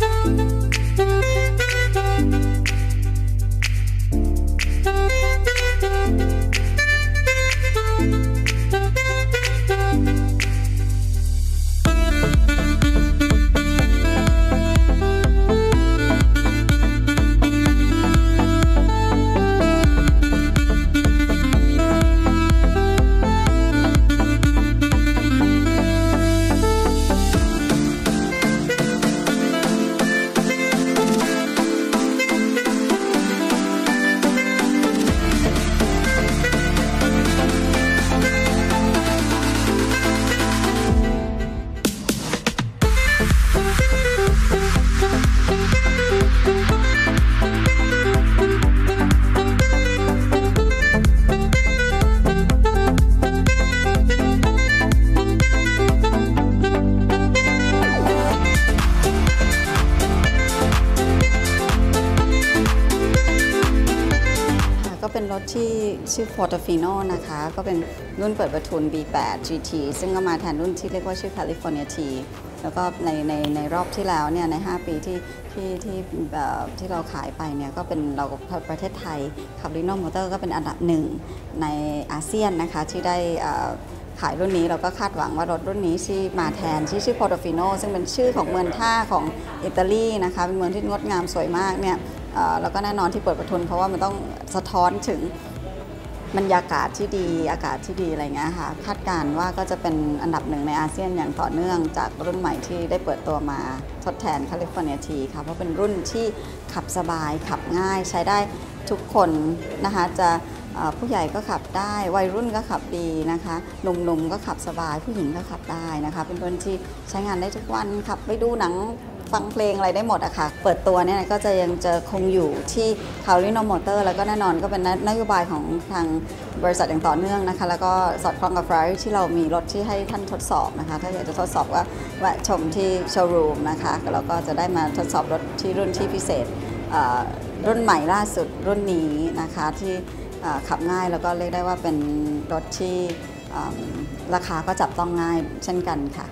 ค่ะ ก็เป็นรถที่ชื่อ Portofino นะคะ ก็เป็นรุ่นเปิดประทุน B8 GT ซึ่งก็มาแทนรุ่นที่เรียกว่าชื่อ California T แล้วก็ในในในรอบที่แล้วเนี่ยใน 5 ปีที่ที่ที่ที่เราขายไปเนี่ยก็เป็นเราประเทศไทยขับ Reno Motor ก็เป็นอันดับหนึ่งในอาเซียนนะคะ ที่ได้ขายรุ่นนี้เราก็คาดหวังว่ารถรุ่นนี้ที่มาแทนที่ชื่อ Portofino ซึ่งเป็นชื่อของเมืองท่าของอิตาลีนะคะเป็นเมืองที่งดงามสวยมากเนี่ย แล้วก็แน่นอนที่เปิดประทุนเพราะว่ามันต้องสะท้อนถึงบรรยากาศที่ดีอากาศที่ดีอะไรเงี้ยค่ะคาดการณ์ว่าก็จะเป็นอันดับหนึ่งในอาเซียนอย่างต่อเนื่องจากรุ่นใหม่ที่ได้เปิดตัวมาทดแทน California T ค่ะเพราะเป็นรุ่นที่ขับสบายขับง่ายใช้ได้ทุกคนนะคะจะผู้ใหญ่ก็ขับได้ วัยรุ่นก็ขับดีนะคะหนุ่มๆก็ขับสบาย ผู้หญิงก็ขับได้นะคะ เป็นรุ่นที่ใช้งานได้ทุกวันขับไปดูหนัง ฟังเพลงอะไรได้หมดอะค่ะ เปิดตัวเนี่ยก็จะยังจะคงอยู่ที่คาริโนมอเตอร์แล้วก็แน่นอนก็เป็นนโยบายของทางบริษัทอย่างต่อเนื่องนะคะ แล้วก็สอดคล้องกับฟรายที่เรามีรถที่ให้ท่านทดสอบนะคะ ถ้าอยากจะทดสอบก็แวะชมที่โชว์รูมนะคะแล้วก็จะได้มาทดสอบรถที่รุ่นที่พิเศษรุ่นใหม่ล่าสุดรุ่นนี้นะคะที่ขับง่ายแล้วก็เรียกได้ว่าเป็นรถที่ราคาก็จับต้องง่ายเช่นกันค่ะ